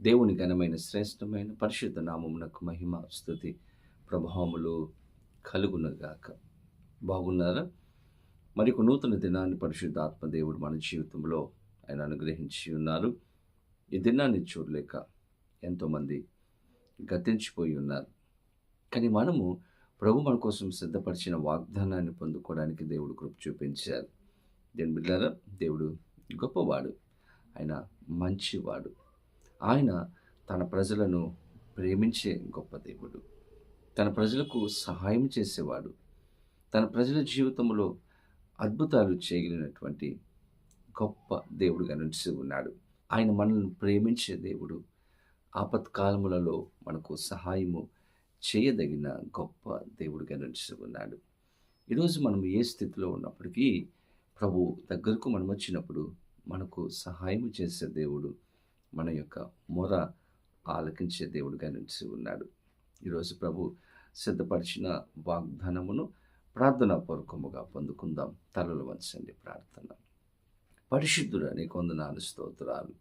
దేవుని ఘనమైన శ్రేష్టమైన పరిశుద్ధ నామమునకు మహిమ స్థుతి ప్రభావములు కలుగునగాక. బాగున్నారా? మరి ఒక నూతన దినాన్ని పరిశుద్ధ ఆత్మదేవుడు మన జీవితంలో ఆయన అనుగ్రహించి ఉన్నారు. ఈ దినాన్ని చూడలేక ఎంతోమంది గతించిపోయి ఉన్నారు. కానీ మనము ప్రభు మన కోసం సిద్ధపరిచిన వాగ్దానాన్ని పొందుకోవడానికి దేవుడు కృప చూపించారు. దేని బిడ్డారా దేవుడు గొప్పవాడు. ఆయన మంచివాడు. ఆయన తన ప్రజలను ప్రేమించే గొప్ప దేవుడు. తన ప్రజలకు సహాయం చేసేవాడు. తన ప్రజల జీవితంలో అద్భుతాలు చేయగలిగినటువంటి గొప్ప దేవుడుగా నిలిచి ఉన్నాడు. ఆయన మనల్ని ప్రేమించే దేవుడు. ఆపత్కాలములలో మనకు సహాయము చేయదగిన గొప్ప దేవుడిగా నిలిచి ఉన్నాడు. ఈరోజు మనం ఏ స్థితిలో ఉన్నప్పటికీ ప్రభు దగ్గరకు మనం వచ్చినప్పుడు మనకు సహాయం చేసే దేవుడు మన యొక్క మొర ఆలకించే దేవుడిగా నిలిచి ఉన్నాడు. ఈరోజు ప్రభు సిద్ధపరిచిన వాగ్దానమును ప్రార్థనాపూర్వకముగా పొందుకుందాం. తలలు వంచండి ప్రార్థన. పరిశుద్ధుడు నీ కొందనాలు స్తోత్రాలు.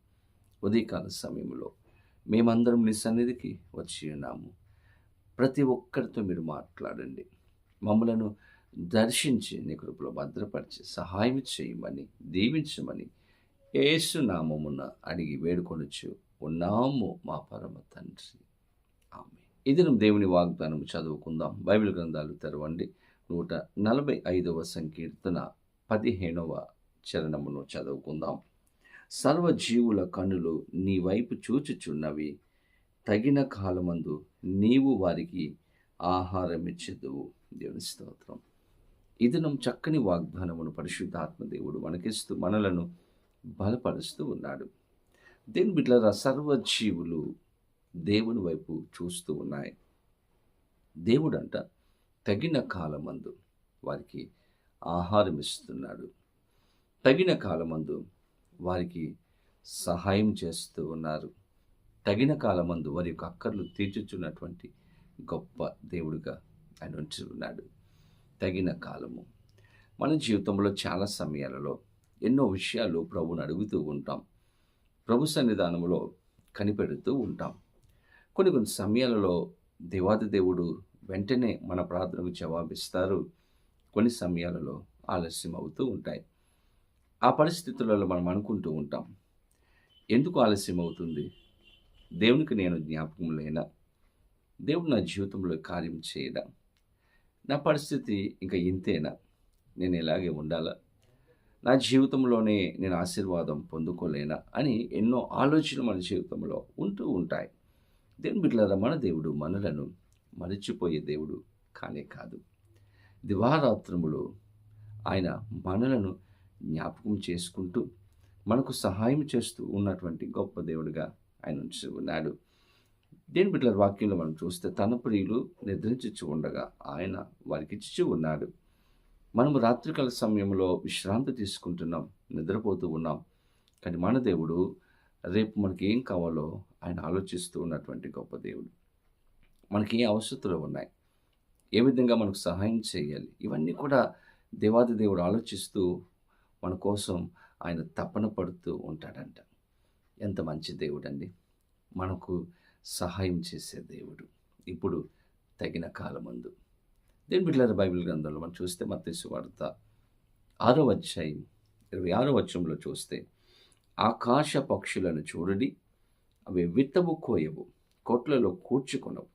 ఉదయకాల సమయంలో మేమందరం నీ సన్నిధికి వచ్చి ఉన్నాము. ప్రతి ఒక్కరితో మీరు మాట్లాడండి. మమ్మలను దర్శించి నీ కృపలో భద్రపరిచి సహాయం చేయమని దీవించమని ఏసు నామమున అడిగి వేడుకొనొచ్చు ఉన్నాము మా పరమ తండ్రి. ఆమె ఇది దేవుని వాగ్దానం చదువుకుందాం. బైబిల్ గ్రంథాలు తెరవండి. నూట నలభై ఐదవ సంకీర్తన పదిహేనవ చరణమును చదువుకుందాం. సర్వజీవుల కన్నులు నీ వైపు చూచుచున్నవి. తగిన కాలమందు నీవు వారికి ఆహారం ఇచ్చేదువు దేవుని స్తోత్రం. ఇది చక్కని వాగ్దానమును పరిశుద్ధాత్మ దేవుడు మనకిస్తూ మనలను బలపరుస్తూ ఉన్నాడు. దీని బిడ్డల సర్వజీవులు దేవుని వైపు చూస్తూ ఉన్నాయి. దేవుడంట తగిన కాలమందు వారికి ఆహారం ఇస్తున్నాడు. తగిన కాలమందు వారికి సహాయం చేస్తూ ఉన్నారు. తగిన కాలమందు వారి యొక్క అక్కర్లు తీర్చుచున్నటువంటి గొప్ప దేవుడుగా ఆయన ఉంచి ఉన్నాడు. తగిన కాలము. మన జీవితంలో చాలా సమయాలలో ఎన్నో విషయాలు ప్రభుని అడుగుతూ ఉంటాం. ప్రభు సన్నిధానంలో కనిపెడుతూ ఉంటాం. కొన్ని కొన్ని సమయాలలో దేవాది దేవుడు వెంటనే మన ప్రార్థనకు జవాబిస్తారు. కొన్ని సమయాలలో ఆలస్యం అవుతూ ఉంటాయి. ఆ పరిస్థితులలో మనం అనుకుంటూ ఉంటాం. ఎందుకు ఆలస్యం అవుతుంది? దేవునికి నేను జ్ఞాపకం లేనా దేవుడు నా జీవితంలో కార్యం చేయడా? నా పరిస్థితి ఇంకా ఇంతేనా? నేను ఇలాగే ఉండాలా? నా జీవితంలోనే నేను ఆశీర్వాదం పొందుకోలేనా అని ఎన్నో ఆలోచనలు మన జీవితంలో ఉంటూ ఉంటాయి. దేవుని బిడ్డలారా మన దేవుడు మనలను మరిచిపోయే దేవుడు కానే కాదు. దివారాత్రములు ఆయన మనలను జ్ఞాపకం చేసుకుంటూ మనకు సహాయం చేస్తూ ఉన్నటువంటి గొప్ప దేవుడిగా ఆయన ఉంచి ఉన్నాడు. దేని బిడ్డల వాక్యంలో మనం చూస్తే తన ప్రియులు నిద్రించి ఉండగా ఆయన వారికి ఇచ్చి ఉన్నాడు. మనము రాత్రికాల సమయంలో విశ్రాంతి తీసుకుంటున్నాం నిద్రపోతూ ఉన్నాం. కానీ మన దేవుడు రేపు మనకి ఏం కావాలో ఆయన ఆలోచిస్తూ ఉన్నటువంటి గొప్ప దేవుడు. మనకి ఏ అవసరతలు ఉన్నాయి? ఏ విధంగా మనకు సహాయం చేయాలి? ఇవన్నీ కూడా దేవాది దేవుడు ఆలోచిస్తూ మన కోసం ఆయన తపన పడుతూ ఉంటాడంట. ఎంత మంచి దేవుడు అండి మనకు సహాయం చేసే దేవుడు. ఇప్పుడు తగిన కాలమందు. దేని బిడ్డల బైబిల్ గ్రంథంలో మనం చూస్తే మత్స్సు వార్త ఆరో అధ్యాయం ఇరవై ఆరో వచ్చంలో చూస్తే ఆకాశ పక్షులను చూడడి అవి విత్తము కోయవు కోట్లలో కూర్చుకొనవు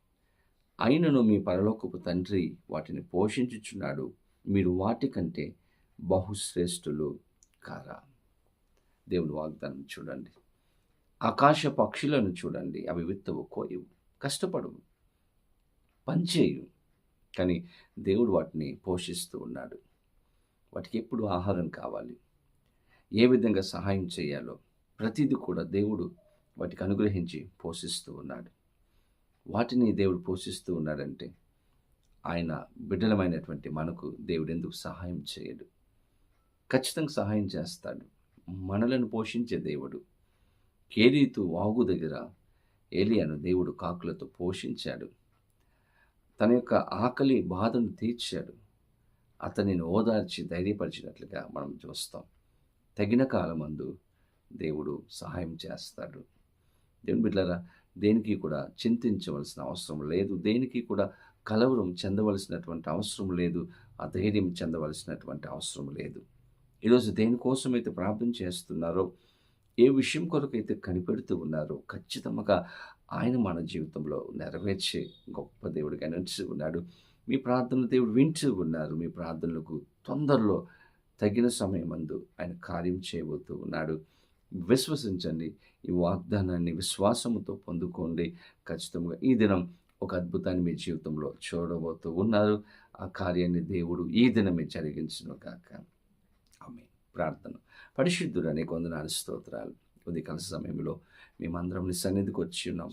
అయినను మీ పరలోకపు తండ్రి వాటిని పోషించుచున్నాడు మీరు వాటికంటే బహుశ్రేష్ఠులు కారా? దేవుని వాగ్దానం చూడండి. ఆకాశ పక్షులను చూడండి అవి విత్తవు కోయవు కష్టపడవు పనిచేయు కానీ దేవుడు వాటిని పోషిస్తూ ఉన్నాడు. వాటికి ఎప్పుడు ఆహారం కావాలి? ఏ విధంగా సహాయం చేయాలో ప్రతిదీ కూడా దేవుడు వాటికి అనుగ్రహించి పోషిస్తూ ఉన్నాడు. వాటిని దేవుడు పోషిస్తూ ఉన్నాడంటే ఆయన బిడ్డలమైనటువంటి మనకు దేవుడు ఎందుకు సహాయం చేయడు? ఖచ్చితంగా సహాయం చేస్తాడు. మనలను పోషించే దేవుడు. కేరీతు వాగు దగ్గర ఏలియాను దేవుడు కాకులతో పోషించాడు. తన యొక్క ఆకలి బాధను తీర్చాడు. అతనిని ఓదార్చి ధైర్యపరిచినట్లుగా మనం చూస్తాం. తగిన కాలమందు దేవుడు సహాయం చేస్తాడు. దేవుని బిడ్డలారా దేనికి కూడా చింతించవలసిన అవసరం లేదు. దేనికి కూడా కలవరం చెందవలసినటువంటి అవసరం లేదు. అధైర్యం చెందవలసినటువంటి అవసరం లేదు. ఈరోజు దేనికోసమైతే ప్రార్థన చేస్తున్నారో ఏ విషయం కొరకైతే కనిపెడుతూ ఉన్నారో ఖచ్చితంగా ఆయన మన జీవితంలో నెరవేర్చే గొప్ప దేవుడిగా నిలిచి ఉన్నాడు. మీ ప్రార్థనలు దేవుడు వింటూ ఉన్నారు. మీ ప్రార్థనలకు తొందరలో తగిన సమయమందు ఆయన కార్యం చేయబోతూ ఉన్నాడు. విశ్వసించండి. ఈ వాగ్దానాన్ని విశ్వాసముతో పొందుకోండి. ఖచ్చితంగా ఈ దినం ఒక అద్భుతాన్ని మీ జీవితంలో చూడబోతూ ఉన్నారు. ఆ కార్యాన్ని దేవుడు ఈ దినమే జరిగించను కాక ఆమె ప్రార్థన. పరిశుద్ధుడు అనేక స్తోత్రాలు. ఉదయకాల సమయంలో మేమందరం నీ సన్నిధికి వచ్చి ఉన్నాం.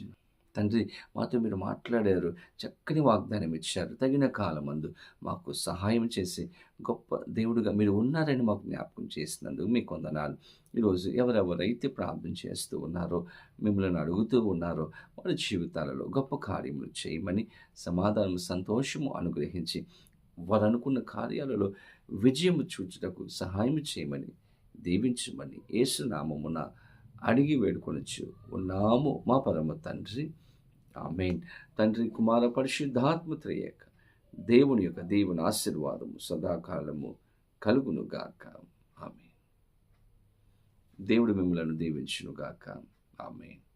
తండ్రి మాతో మీరు మాట్లాడారు చక్కని వాగ్దానం ఇచ్చారు. తగిన కాలమందు మాకు సహాయం చేసి గొప్ప దేవుడుగా మీరు ఉన్నారని మాకు జ్ఞాపకం చేసినందుకు మీకు వందనాలు ఈరోజు ఎవరెవరైతే ప్రార్థన చేస్తూ ఉన్నారో మిమ్మల్ని అడుగుతూ ఉన్నారో వారి జీవితాలలో గొప్ప కార్యములు చేయమని సమాధానం సంతోషము అనుగ్రహించి వారు అనుకున్న కార్యాలలో విజయము చూచుటకు సహాయం చేయమని దీవించమని ఏసునామమున అడిగి వేడుకొనొచ్చు. ఉన్నాము మా పరమ తండ్రి. ఆమెన్. తండ్రి కుమార పరిశుద్ధాత్మ త్రేయక. దేవుని యొక్క దేవుని ఆశీర్వాదము సదాకాలము కలుగును గాక ఆమె దేవుడు మిమ్మలను దీవించును గాక ఆమెన్.